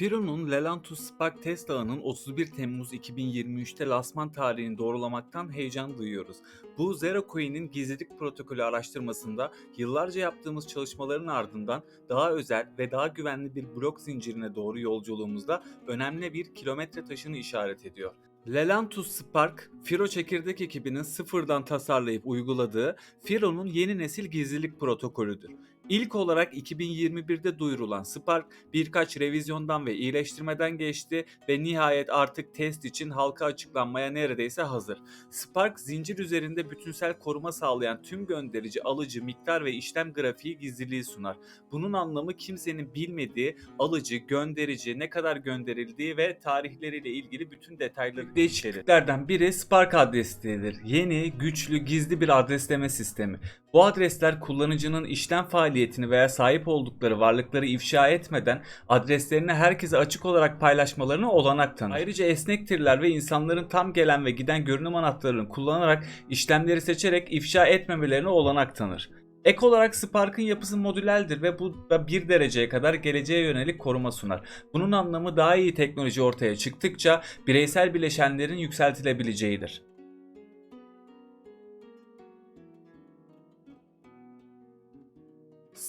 Firo'nun Lelantus Spark test ağının 31 Temmuz 2023'te lansman tarihini doğrulamaktan heyecan duyuyoruz. Bu Zero gizlilik protokolü araştırmasında yıllarca yaptığımız çalışmaların ardından daha özel ve daha güvenli bir blok zincirine doğru yolculuğumuzda önemli bir kilometre taşını işaret ediyor. Lelantus Spark, Firo çekirdek ekibinin sıfırdan tasarlayıp uyguladığı Firo'nun yeni nesil gizlilik protokolüdür. İlk olarak 2021'de duyurulan Spark birkaç revizyondan ve iyileştirmeden geçti ve nihayet artık test için halka açıklanmaya neredeyse hazır. Spark zincir üzerinde bütünsel koruma sağlayan tüm gönderici, alıcı, miktar ve işlem grafiği gizliliği sunar. Bunun anlamı kimsenin bilmediği alıcı, gönderici, ne kadar gönderildiği ve tarihleriyle ilgili bütün detayları değişikliklerden biri Spark adresidir. Yeni, güçlü, gizli bir adresleme sistemi. Bu adresler kullanıcının işlem faaliyetini veya sahip oldukları varlıkları ifşa etmeden adreslerini herkese açık olarak paylaşmalarına olanak tanır. Ayrıca esnektirler ve insanların tam gelen ve giden görünüm anahtarlarını kullanarak işlemleri seçerek ifşa etmemelerine olanak tanır. Ek olarak Spark'ın yapısı modülerdir ve bu da bir dereceye kadar geleceğe yönelik koruma sunar. Bunun anlamı daha iyi teknoloji ortaya çıktıkça bireysel bileşenlerin yükseltilebileceğidir.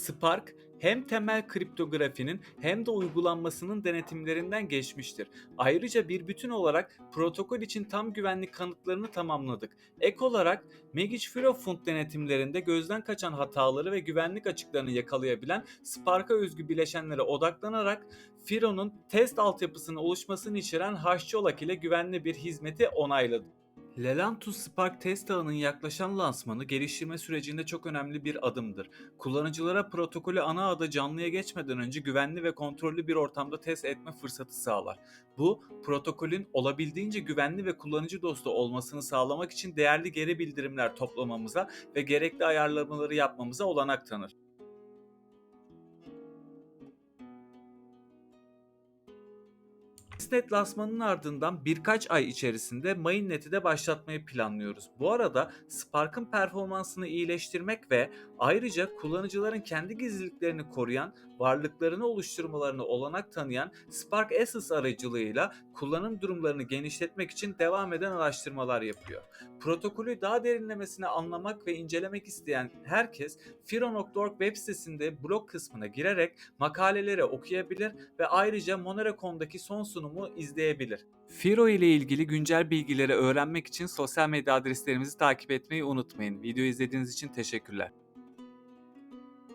Spark hem temel kriptografinin hem de uygulanmasının denetimlerinden geçmiştir. Ayrıca bir bütün olarak protokol için tam güvenlik kanıtlarını tamamladık. Ek olarak Magic Firofund denetimlerinde gözden kaçan hataları ve güvenlik açıklarını yakalayabilen Spark'a özgü bileşenlere odaklanarak Firo'nun test altyapısının oluşmasını içeren HCOLAK ile güvenli bir hizmeti onayladı. Lelantus Spark test ağının yaklaşan lansmanı geliştirme sürecinde çok önemli bir adımdır. Kullanıcılara protokolü ana ağda canlıya geçmeden önce güvenli ve kontrollü bir ortamda test etme fırsatı sağlar. Bu, protokolün olabildiğince güvenli ve kullanıcı dostu olmasını sağlamak için değerli geri bildirimler toplamamıza ve gerekli ayarlamaları yapmamıza olanak tanır. Testnet lansmanının ardından birkaç ay içerisinde Mainnet'i de başlatmayı planlıyoruz. Bu arada Spark'ın performansını iyileştirmek ve ayrıca kullanıcıların kendi gizliliklerini koruyan, varlıklarını oluşturmalarına olanak tanıyan Spark Assets aracılığıyla kullanım durumlarını genişletmek için devam eden araştırmalar yapıyor. Protokolü daha derinlemesine anlamak ve incelemek isteyen herkes Firo.org web sitesinde blog kısmına girerek makaleleri okuyabilir ve ayrıca Monero.com'daki son sunumu izleyebilir. Firo ile ilgili güncel bilgileri öğrenmek için sosyal medya adreslerimizi takip etmeyi unutmayın. Video izlediğiniz için teşekkürler.